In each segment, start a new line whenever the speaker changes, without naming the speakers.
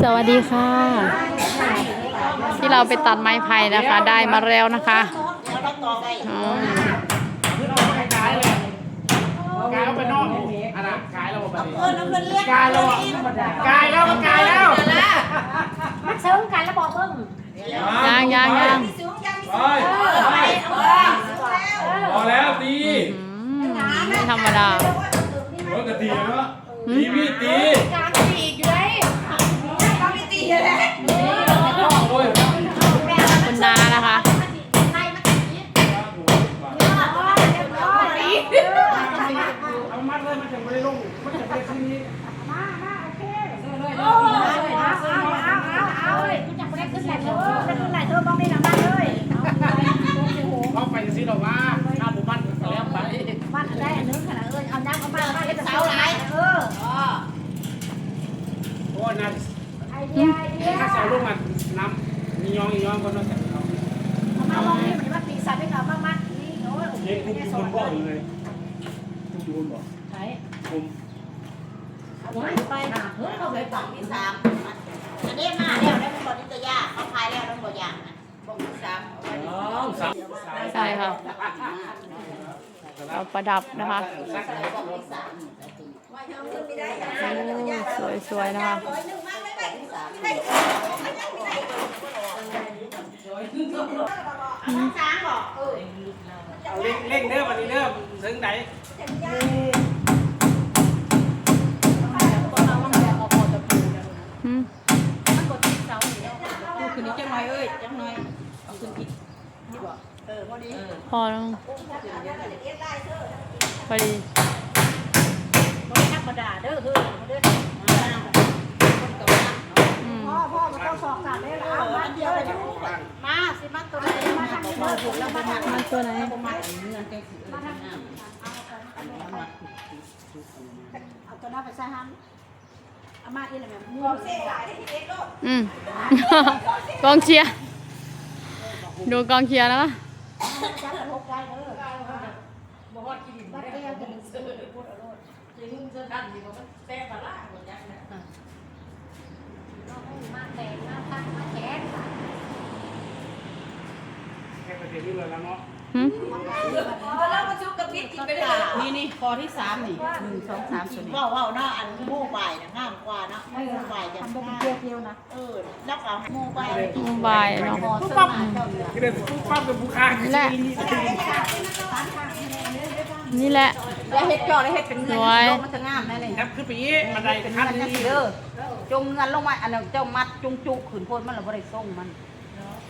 สวัสดีค่ะ ที่เราไปตัดไม้ไผ่นะคะ ได้มาแล้วนะคะอืม
กายแล้วไปนอกอันนั้นกายแล้วแบบนี้
เออน้ำเงินเรียกา
ยแล้วอะกายแล้วก็กายแล้ว
มันเชิงกันแล้วบอกเบิ่ง
ยังยังยัง
สูงยัง
ไป
ไปเอา
โอ้ย
เลี้
ยง
คุก
คุมบ่เลยคุมดูบ่
ใช่
คุม
ไปหาเฮ้ยเขาเลยฝั่งที่สามอันนี้มาแล้วได้เป็นบทนิตยาเขาพายแล้วต้องบทอย่างนะบอกที่สามเอาไว้
น้องสาม
ใช่ค่ะเอาประดับนะคะ
บอกที่สามว่าเธอขึ้นไม่ได้นะ
โอ้สวยๆนะคะ
ร้อยหนึ่งมากไม่ได้ที่สามไม่ได้น้ำช้างบอกเออ
เอาเร่งเร่งเด้อวันนี้เด้อถึงไหน
อืม
คืนนี้จังหน่อยเอ้ยจังหน่อยเอาคืนอีก
เออพอดี
พอแล้วพอดี
ไม่ธรรมดาเด้อเธอเด้อ
อืม
พ่อพ่อมาต้องสอบสามได้แล้วมาเดียวเลยมาสิมาตัวนี้มาทำเด้อผมแล้วมาทำ
ตัวไหน
มาเงินจังสิเอ้ยน้
เอาตัวหน้าไปใส่ห้ำอามาอีอะไรแบบมูเซ่หลายที่เด็กก็
อืมกองเชียร์ดูกองเชียร์นะคะ
จับกระทบได้เด้อบ่ฮอดกินบัดเดียวกันซื้อพูดเอาโลด
จะยุ่งเสื้อกันดีกว่ามันแซ่ปลาล่าหมดจังนะ
น้อง มาแต่งมาตั้งมาแขน
แค่ประเดี๋ยวนี้เลยแล้วเนาะ
หืม
แล้วมาชุบกับพริกกินไปได้
นี่นี่คอที่สามนี่หนึ่งสองสามตัวนี้
ว้าวว้าวเนาะอันโม่ใบนะงามกว่าเนาะโม่ใบจะทำเป็นเกียวๆนะเออแล้วเอาโม่ใบ
บายเนาะ
ปุ๊บปั๊บก็เลยปุ๊บปั๊บกับผู้ค้า
นี่แหละนี่แหละ
แล้วเฮ็ดจอแล้วเฮ็ดเป็นเงิน
สวย
ลงมันจะงามแน่เลย
นับขึ้นไปอีกบันได
เป็น
ขั้น
เงินจัง
นี้
สิเด้อจงเงินลงมาอันนั้นเจ้ามัดจุงจุขืนโพดมันเราบ่ได้ส่งมัน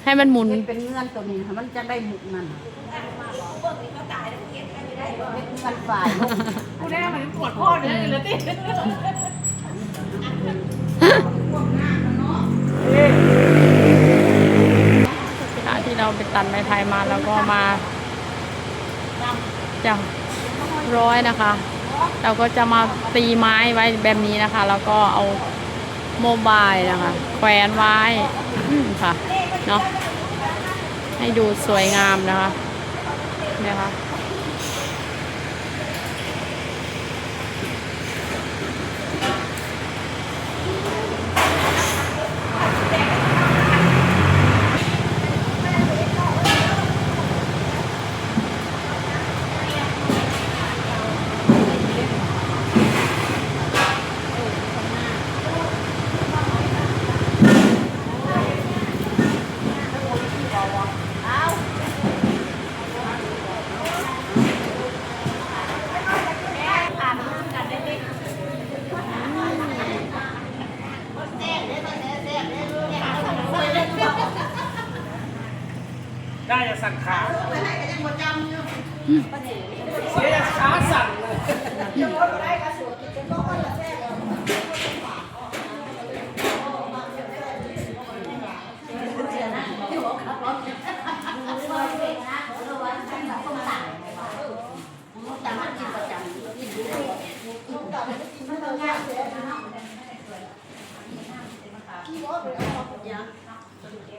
ให้มันหมุน
เฮ็ดเป็นเงินตัวนี้ให้มันจะได้หมุกนั่นเฮ็ดเงินฝ่ายลง
กูได้มันปวดพ่อเด้อเลยติ
ค่ะที่เราไปตัดไม้ไผ่มาแล้วก็มาจะ ร้อยนะคะ เราก็จะมาตีไม้ไว้แบบนี้นะคะ แล้วก็เอาโมบายนะคะ แขวนไว้ค่ะเนาะให้ดูสวยงามนะคะเนี่ยค่ะ
ขาเสียขาสั่นเลย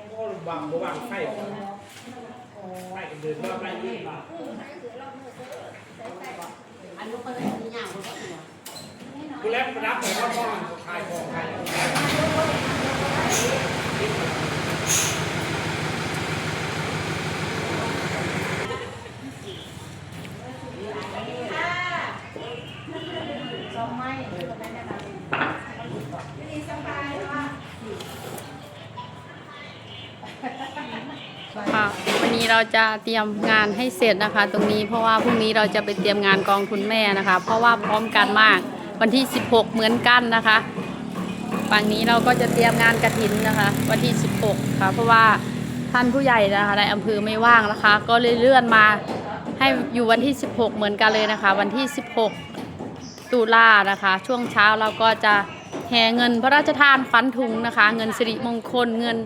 โอ้บางบางไฟ กุ้นเล
ยมีก
กรแรับไปว่าพ่อขายของาย
เราจะเตรียมงานให้เสร็จนะคะ ตรงนี้เพราะว่าพรุ่งนี้เราจะไปเตรียมงานกองทุนแม่นะคะ เพราะว่าพร้อมกันมากวันที่ 16 เหมือนกันนะคะฝั่งนี้เราก็จะเตรียมงานกระถินนะคะ วันที่ 16 ค่ะ เพราะว่าท่านผู้ใหญ่นะคะในอำเภอไม่ว่างนะคะ ก็เลยเลื่อนมาให้อยู่วันที่ 16 เหมือนกันเลยนะคะ วันที่ 16 ตุลานะคะ ช่วงเช้าเราก็จะแห่เงินพระราชทานขวัญถุงนะคะ เงินสิริมงคลเงิน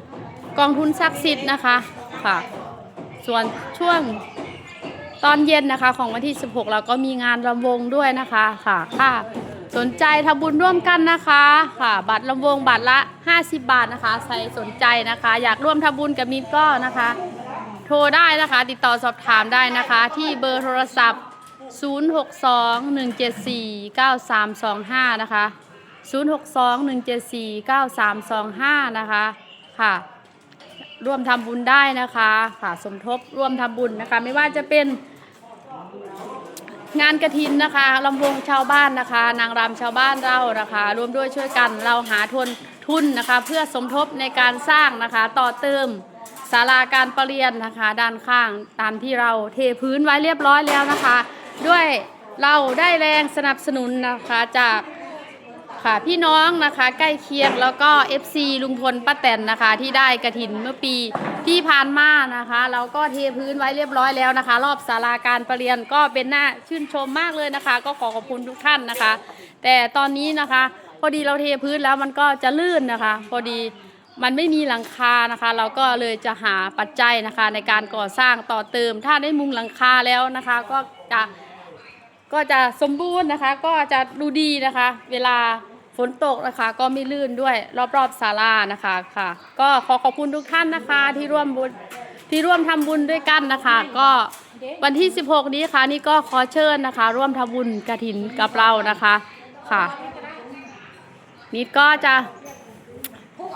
กองทุนศักดิ์สิทธิ์นะคะค่ะ ส่วนช่วงตอนเย็นนะคะของวันที่ 16 เราก็มีงานรำวงด้วยนะคะค่ะค่ะ สนใจทำบุญร่วมกันนะคะค่ะ บัตรรำวงบัตรละ 50 บาทนะคะใครสนใจนะคะ อยากร่วมทำบุญกับมิตรก็นะคะ โทรได้นะคะ ติดต่อสอบถามได้นะคะ ที่เบอร์โทรศัพท์ 0621749325 นะคะ 0621749325 นะคะค่ะ ร่วมทำบุญได้นะคะค่ะสมทบร่วมทำบุญนะคะ ไม่ว่าจะเป็นงานกระถินนะคะลำวงชาวบ้านนะคะ นางรำชาวบ้านเรานะคะร่วมด้วยช่วยกันเราหาทุนทุนนะคะ เพื่อสมทบในการสร้างนะคะต่อเติมศาลาการประเรียนนะคะ ด้านข้างตามที่เราเทพื้นไว้เรียบร้อยแล้วนะคะ ด้วยเราได้แรงสนับสนุนนะคะจาก ค่ะพี่น้องนะคะใกล้เคียงแล้วก็ FC ลุงพลป้าแตนนะคะ ที่ได้กระถินเมื่อปีที่ผ่านมานะคะ เราก็เทพื้นไว้เรียบร้อยแล้วนะคะ รอบศาลาการประเรียนก็เป็นหน้าชื่นชมมากเลยนะคะ ก็ขอขอบคุณทุกท่านนะคะ แต่ตอนนี้นะคะ พอดีเราเทพื้นแล้วมันก็จะลื่นนะคะ พอดีมันไม่มีหลังคานะคะ เราก็เลยจะหาปัจจัยนะคะ ในการก่อสร้างต่อเติม ถ้าได้มุงหลังคาแล้วนะคะ ก็จะก็จะสมบูรณ์นะคะ ก็จะดูดีนะคะ เวลา ฝนตกนะคะก็ไม่ลื่นด้วยรอบๆศาลานะคะค่ะ ก็ขอขอบคุณทุกท่านนะคะที่ร่วมบุญที่ร่วมทำบุญด้วยกันนะคะ ก็วันที่ 16 นี้ค่ะนี่ก็ขอเชิญนะคะ ร่วมทำบุญกระถินกับเรานะคะค่ะ นิดก็จะ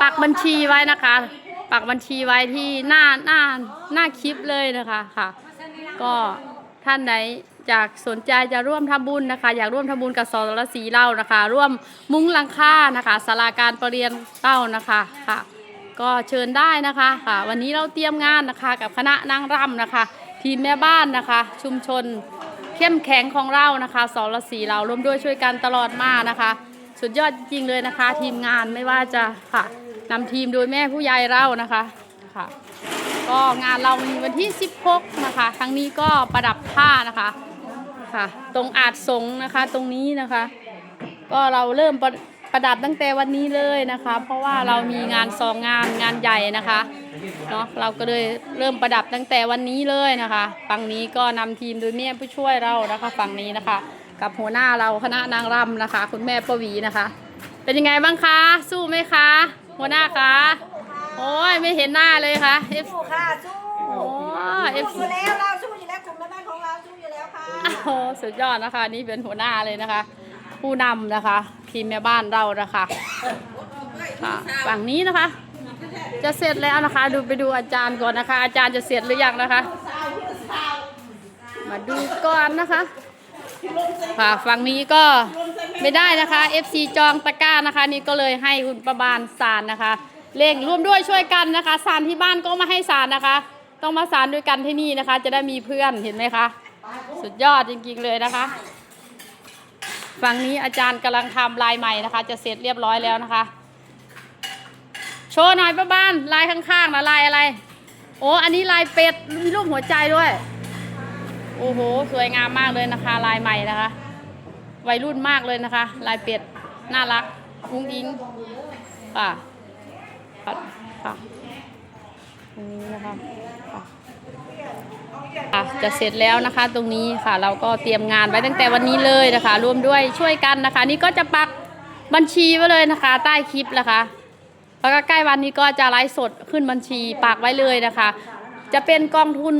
ปักบัญชีไว้นะคะ ปักบัญชีไว้ที่หน้าหน้าหน้าคลิปเลยนะคะค่ะ ก็ ท่านไหนอยากสนใจจะร่วมทำบุญนะคะ อยากร่วมทำบุญกับสรสีเล่านะคะ ร่วมมุ้งหลังค่านะคะสาราการประเรียนเต้านะคะค่ะ ก็เชิญได้นะคะค่ะ วันนี้เราเตรียมงานนะคะ กับคณะนางรำนะคะ ทีมแม่บ้านนะคะ ชุมชนเข้มแข็งของเรานะคะสรสีเราร่วมด้วยช่วยกันตลอดมานะคะ สุดยอดจริงเลยนะคะ ทีมงานไม่ว่าจะค่ะนำทีมโดยแม่ผู้ใหญ่เรานะคะค่ะ ก็งานเรามีวันที่ 16 นะคะ ครั้งนี้ก็ประดับผ้านะคะค่ะ ตรงอาจสงนะคะตรงนี้นะคะ ก็เราเริ่มประประดับตั้งแต่วันนี้เลยนะคะ เพราะว่าเรามีงานสองงานงานใหญ่นะคะเนาะเราก็เลยเริ่มประดับตั้งแต่วันนี้เลยนะคะฝั่งนี้ก็นำทีมโดยแม่ผู้ช่วยเรานะคะฝั่งนี้นะคะ กับหัวหน้าเราคณะนางรำนะคะ คุณแม่ปวีนะคะ เป็นยังไงบ้างคะ สู้ไหมคะ หัวหน้าคะ โอ้ยไม่เห็นหน้าเลยค่ะ F
สู้ค่ะสู้
โอ้เอฟ
สู้อยู่แล้วเราสู้อยู่แล้วกลุ่มแม่บ้านของเราสู้อยู่แล้วค่ะ
โอ้สุดยอดนะคะ นี่เป็นหัวหน้าเลยนะคะ ผู้นำนะคะ ทีมแม่บ้านเรานะคะค่ะฝั่งนี้นะคะ จะเสร็จแล้วนะคะ ดูไปดูอาจารย์ก่อนนะคะ อาจารย์จะเสร็จหรือยังนะคะ มาดูก่อนนะคะค่ะฝั่งนี้ก็ไม่ได้นะคะ FC จองตะกร้านะคะ นี่ก็เลยให้คุณประบาลสารนะคะ เร่งร่วมด้วยช่วยกันนะคะสารที่บ้านก็มาให้สารนะคะ ต้องมาสารด้วยกันที่นี่นะคะ จะได้มีเพื่อนเห็นไหมคะสุดยอดจริงๆเลยนะคะ ฝั่งนี้อาจารย์กำลังทำลายใหม่นะคะ จะเสร็จเรียบร้อยแล้วนะคะ โชว์หน่อยป้าบ้านลายข้างๆนะลายอะไร โอ้อันนี้ลายเป็ดมีรูปหัวใจด้วยโอ้โหสวยงามมากเลยนะคะ ลายใหม่นะคะ วัยรุ่นมากเลยนะคะ ลายเป็ดน่ารักอุ้งอิงค่ะ ค่ะค่ะตรงนี้นะคะค่ะจะเสร็จแล้วนะคะตรงนี้ค่ะเราก็เตรียมงานไว้ตั้งแต่วันนี้เลยนะคะ ร่วมด้วยช่วยกันนะคะ นี่ก็จะปักบัญชีไว้เลยนะคะ ใต้คลิปนะคะ แล้วก็ใกล้วันนี้ก็จะไลฟ์สดขึ้นบัญชีปากไว้เลยนะคะ จะเป็นกองทุน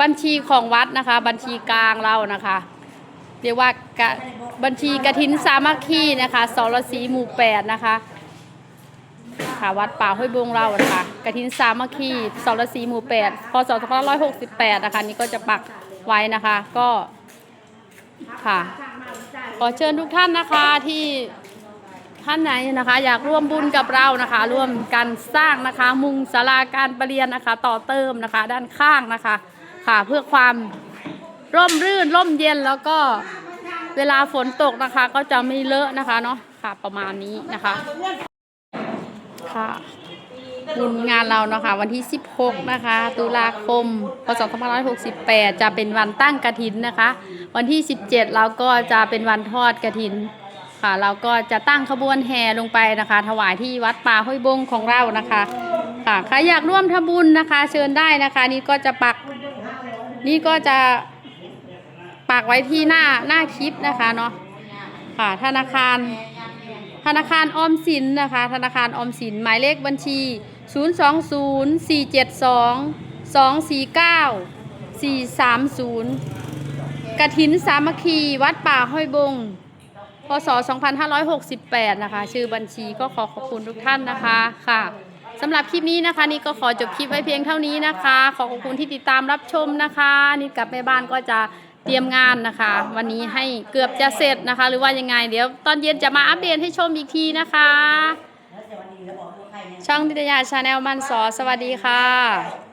บัญชีของวัดนะคะ บัญชีกลางเรานะคะ เรียกว่าบัญชีกระถินสามัคคีนะคะสรสีหมู่แปดนะคะ ค่ะวัดป่าห้วยบงเรานะคะกระถินสามัคคีสรสีหมู่แปดพศ2568นะคะนี่ก็จะปักไว้นะคะ ก็ค่ะ ขอเชิญทุกท่านนะคะที่ท่านไหนนะคะ อยากร่วมบุญกับเรานะคะ ร่วมกันสร้างนะคะ มุงศาลาการประเรียนนะคะ ต่อเติมนะคะ ด้านข้างนะคะ ค่ะเพื่อความร่มรื่นร่มเย็นแล้วก็เวลาฝนตกนะคะ ก็จะไม่เลอะนะคะเนาะค่ะประมาณนี้นะคะ ค่ะบุญงานเราเนาะคะวันที่ 16 นะคะ ตุลาคม พศ 2568 จะเป็นวันตั้งกระถินนะคะ วันที่ 17 เราก็จะเป็นวันทอดกระถินค่ะ เราก็จะตั้งขบวนแห่ลงไปนะคะ ถวายที่วัดป่าห้วยบงของเรานะคะค่ะใครอยากร่วมทำบุญนะคะ เชิญได้นะคะ นี่ก็จะปักนี่ก็จะปักไว้ที่หน้าหน้าคลิปนะคะเนาะค่ะธนาคาร ธนาคารออมสินนะคะ ธนาคารออมสินหมายเลขบัญชี 0 2 0 4 7 2 2 4 9 4 3 0 กระถินสามัคคีวัดป่าห้อยบง พศ 2568 นะคะ ชื่อบัญชีก็ขอขอบคุณทุกท่านนะคะค่ะสำหรับคลิปนี้นะคะ นี่ก็ขอจบคลิปไว้เพียงเท่านี้นะคะ ขอขอบคุณที่ติดตามรับชมนะคะ นี่กลับไปบ้านก็จะ เตรียมงานนะคะ วันนี้ให้เกือบจะเสร็จนะคะ หรือว่ายังไง เดี๋ยวตอนเย็นจะมาอัปเดตให้ชมอีกทีนะคะ ช่องนิตยาชาแนลมันสอสวัสดีค่ะ